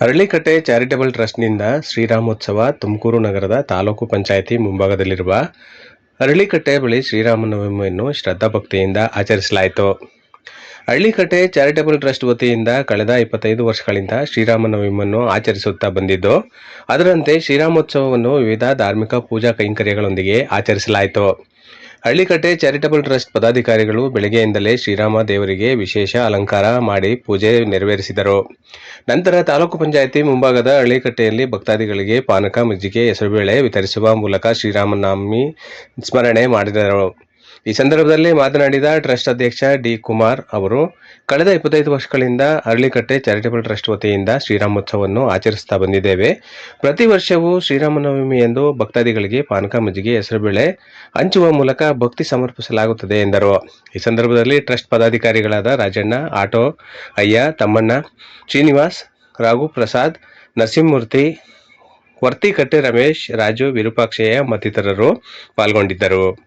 Aralikatte charitable ಟ್ರಸ್ಟ್ನಿಂದ ಶ್ರೀರಾಮೋತ್ಸವ Tumakuru ನಗರದ ತಾಲೂಕು ಪಂಚಾಯಿತಿ ಮುಂಭಾಗದಲ್ಲಿರುವ ಅರಳಿಕಟ್ಟೆ ಬಳಿ ಶ್ರೀರಾಮನವಮಿಯನ್ನು ಶ್ರದ್ಧಾಭಕ್ತಿಯಿಂದ ಆಚರಿಸಲಾಯಿತು. ಅರಳಿಕಟ್ಟೆ ಚಾರಿಟಬಲ್ ಟ್ರಸ್ಟ್ ವತಿಯಿಂದ ಕಳೆದ ಇಪ್ಪತ್ತೈದು ವರ್ಷಗಳಿಂದ ಶ್ರೀರಾಮನವಮಿಯನ್ನು ಆಚರಿಸುತ್ತಾ ಬಂದಿದ್ದು, ಅದರಂತೆ ಶ್ರೀರಾಮೋತ್ಸವವನ್ನು ವಿವಿಧ ಧಾರ್ಮಿಕ ಪೂಜಾ ಕೈಂಕರ್ಯಗಳೊಂದಿಗೆ ಆಚರಿಸಲಾಯಿತು. ಹಳ್ಳಿಕಟ್ಟೆ ಚಾರಿಟಬಲ್ ಟ್ರಸ್ಟ್ ಪದಾಧಿಕಾರಿಗಳು ಬೆಳಗ್ಗೆಯಿಂದಲೇ ಶ್ರೀರಾಮ ದೇವರಿಗೆ ವಿಶೇಷ ಅಲಂಕಾರ ಮಾಡಿ ಪೂಜೆ ನೆರವೇರಿಸಿದರು. ನಂತರ ತಾಲೂಕು ಪಂಚಾಯಿತಿ ಮುಂಭಾಗದ ಹಳ್ಳಿಕಟ್ಟೆಯಲ್ಲಿ ಭಕ್ತಾದಿಗಳಿಗೆ ಪಾನಕ, ಮಜ್ಜಿಗೆ, ಹೆಸರುಬೇಳೆ ವಿತರಿಸುವ ಮೂಲಕ ಶ್ರೀರಾಮನವಮಿ ಸ್ಮರಣೆ ಮಾಡಿದರು. ಈ ಸಂದರ್ಭದಲ್ಲಿ ಮಾತನಾಡಿದ ಟ್ರಸ್ಟ್ ಅಧ್ಯಕ್ಷ ಡಿ ಕುಮಾರ್ ಅವರು, ಕಳೆದ ಇಪ್ಪತ್ತೈದು ವರ್ಷಗಳಿಂದ ಅರಳಿಕಟ್ಟೆ ಚಾರಿಟಬಲ್ ಟ್ರಸ್ಟ್ ವತಿಯಿಂದ ಶ್ರೀರಾಮೋತ್ಸವವನ್ನು ಆಚರಿಸುತ್ತಾ ಬಂದಿದ್ದೇವೆ. ಪ್ರತಿ ವರ್ಷವೂ ಶ್ರೀರಾಮನವಮಿ ಎಂದು ಭಕ್ತಾದಿಗಳಿಗೆ ಪಾನಕ ಮಜ್ಜಿಗೆ, ಹೆಸರುಬೇಳೆ ಹಂಚುವ ಮೂಲಕ ಭಕ್ತಿ ಸಮರ್ಪಿಸಲಾಗುತ್ತದೆ ಎಂದರು. ಈ ಸಂದರ್ಭದಲ್ಲಿ ಟ್ರಸ್ಟ್ ಪದಾಧಿಕಾರಿಗಳಾದ ರಾಜಣ್ಣ, ಆಟೋ, ಅಯ್ಯ, ತಮ್ಮಣ್ಣ, ಶ್ರೀನಿವಾಸ್, ರಾಘು ಪ್ರಸಾದ್, ನರಸಿಂಹಮೂರ್ತಿ, ವರ್ತಿಕಟ್ಟೆ ರಮೇಶ್, ರಾಜು, ವಿರೂಪಾಕ್ಷಯ್ಯ ಮತ್ತಿತರರು ಪಾಲ್ಗೊಂಡಿದ್ದರು.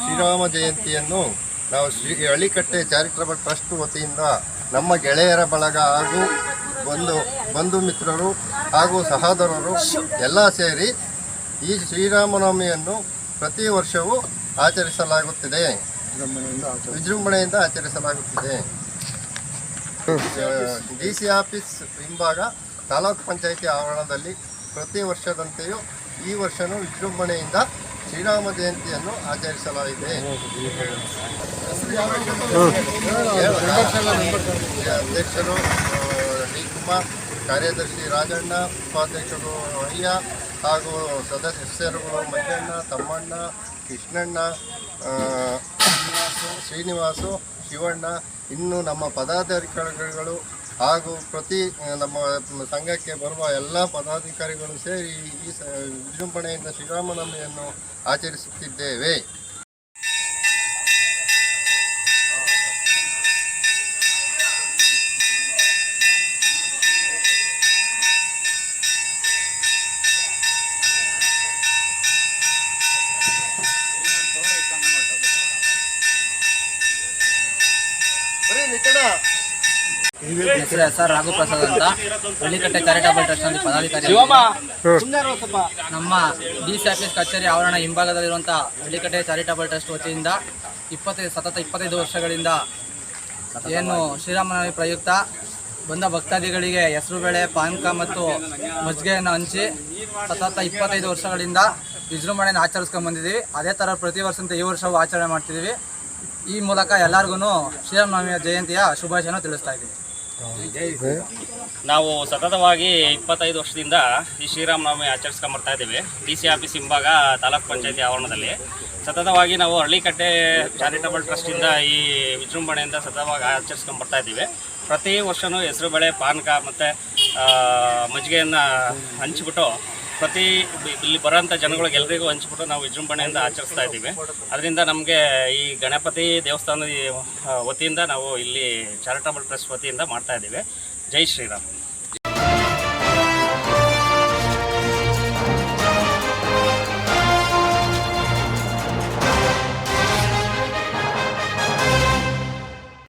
ಶ್ರೀರಾಮ ಜಯಂತಿಯನ್ನು ನಾವು ಶ್ರೀ ಹಳ್ಳಿಕಟ್ಟೆ ಚಾರಿಟಬಲ್ ಟ್ರಸ್ಟ್ ವತಿಯಿಂದ ನಮ್ಮ ಗೆಳೆಯರ ಬಳಗ ಹಾಗೂ ಬಂಧು ಬಂಧು ಮಿತ್ರರು ಹಾಗೂ ಸಹೋದರರು ಎಲ್ಲ ಸೇರಿ ಈ ಶ್ರೀರಾಮನವಮಿಯನ್ನು ಪ್ರತಿ ವರ್ಷವೂ ಆಚರಿಸಲಾಗುತ್ತಿದೆ. ವಿಜೃಂಭಣೆಯಿಂದ ಆಚರಿಸಲಾಗುತ್ತಿದೆ. ಡಿ ಸಿ ಆಫೀಸ್ ಹಿಂಭಾಗ ತಾಲೂಕು ಪಂಚಾಯಿತಿ ಆವರಣದಲ್ಲಿ ಪ್ರತಿ ವರ್ಷದಂತೆಯೂ ಈ ವರ್ಷನೂ ವಿಜೃಂಭಣೆಯಿಂದ ಶ್ರೀರಾಮ ಜಯಂತಿಯನ್ನು ಆಚರಿಸಲಾಗಿದೆ. ಅಧ್ಯಕ್ಷರು ಡಿ ಕುಮಾರ್ ಕಾರ್ಯದರ್ಶಿ ರಾಜಣ್ಣ ಉಪಾಧ್ಯಕ್ಷರು ಅಯ್ಯ ಹಾಗೂ ಸದಸ್ಯರುಗಳು ಮಂಜಣ್ಣ ತಮ್ಮಣ್ಣ ಕೃಷ್ಣಣ್ಣ ಶ್ರೀನಿವಾಸು ಶಿವಣ್ಣ, ಇನ್ನು ನಮ್ಮ ಪದಾಧಿಕಾರಿಗಳು ಹಾಗೂ ಪ್ರತಿ ನಮ್ಮ ಸಂಘಕ್ಕೆ ಬರುವ ಎಲ್ಲ ಪದಾಧಿಕಾರಿಗಳು ಸೇರಿ ಈ ಸ, ವಿಜೃಂಭಣೆಯಿಂದ ಶ್ರೀರಾಮನವಮಿಯನ್ನು ಆಚರಿಸುತ್ತಿದ್ದೇವೆ. ಹೆಸರು ಎಸ್ ಆರ್ ರಾಘು ಪ್ರಸಾದ್ ಅಂತ. ಹಳ್ಳಿಕಟ್ಟೆ ಚಾರಿಟಬಲ್ ಟ್ರಸ್ಟ್ನಲ್ಲಿ ಪದಾಧಿಕಾರಿ ನಮ್ಮ ಡಿ ಸಿ ಆಫೀಸ್ ಕಚೇರಿ ಆವರಣ ಹಿಂಭಾಗದಲ್ಲಿರುವಂಥ ಹಳ್ಳಿಕಟ್ಟೆ ಚಾರಿಟಬಲ್ ಟ್ರಸ್ಟ್ ವತಿಯಿಂದ ಇಪ್ಪತ್ತೈದು ಸತತ ಇಪ್ಪತ್ತೈದು ವರ್ಷಗಳಿಂದ ಏನು ಶ್ರೀರಾಮನವಮಿ ಪ್ರಯುಕ್ತ ಬಂದ ಭಕ್ತಾದಿಗಳಿಗೆ ಹೆಸರು ಬೇಳೆ ಪಾನಕ ಮತ್ತು ಮಜ್ಜಿಗೆಯನ್ನು ಹಂಚಿ ಸತತ ಇಪ್ಪತ್ತೈದು ವರ್ಷಗಳಿಂದ ವಿಜೃಂಭಣೆಯನ್ನು ಆಚರಿಸ್ಕೊಂಡು ಬಂದಿದ್ದೀವಿ. ಅದೇ ಥರ ಪ್ರತಿ ವರ್ಷದಂತೆ ಈ ವರ್ಷವೂ ಆಚರಣೆ ಮಾಡ್ತಿದ್ದೀವಿ. ಈ ಮೂಲಕ ಎಲ್ಲರಿಗೂ ಶ್ರೀರಾಮನವಮಿಯ ಜಯಂತಿಯ ಶುಭಾಶಯನ ತಿಳಿಸ್ತಾ ಇದ್ದೀನಿ. ನಾವು ಸತತವಾಗಿ ಇಪ್ಪತ್ತೈದು ವರ್ಷದಿಂದ ಈ ಶ್ರೀರಾಮನವಮಿ ಆಚರಿಸ್ಕೊಂಡು ಬರ್ತಾ ಇದ್ದೀವಿ. ಡಿ ಸಿ ಆಫೀಸ್ ಹಿಂಭಾಗ ತಾಲೂಕ್ ಪಂಚಾಯತಿ ಆವರಣದಲ್ಲಿ. ಸತತವಾಗಿ ನಾವು ಹಳ್ಳಿಕಟ್ಟೆ ಚಾರಿಟಬಲ್ ಟ್ರಸ್ಟಿಂದ ಈ ವಿಜೃಂಭಣೆಯಿಂದ ಸತತವಾಗಿ ಆಚರಿಸ್ಕೊಂಡು ಬರ್ತಾ ಇದ್ದೀವಿ. ಪ್ರತಿ ವರ್ಷವೂ ಹೆಸರುಬೇಳೆ, ಪಾನಕ ಮತ್ತು ಮಜ್ಜಿಗೆಯನ್ನು ಹಂಚಿಬಿಟ್ಟು ಪ್ರತಿ ಇಲ್ಲಿ ಬರೋಂಥ ಜನಗಳಿಗೆ ಎಲ್ರಿಗೂ ಹಂಚಿಬಿಟ್ಟು ನಾವು ವಿಜೃಂಭಣೆಯಿಂದ ಆಚರಿಸ್ತಾ ಇದ್ದೀವಿ. ಅದರಿಂದ ನಮಗೆ ಈ ಗಣಪತಿ ದೇವಸ್ಥಾನದ ವತಿಯಿಂದ ನಾವು ಇಲ್ಲಿ ಚಾರಿಟಬಲ್ ಟ್ರಸ್ಟ್ ವತಿಯಿಂದ ಮಾಡ್ತಾ ಇದ್ದೀವಿ. ಜೈ ಶ್ರೀರಾಮ್.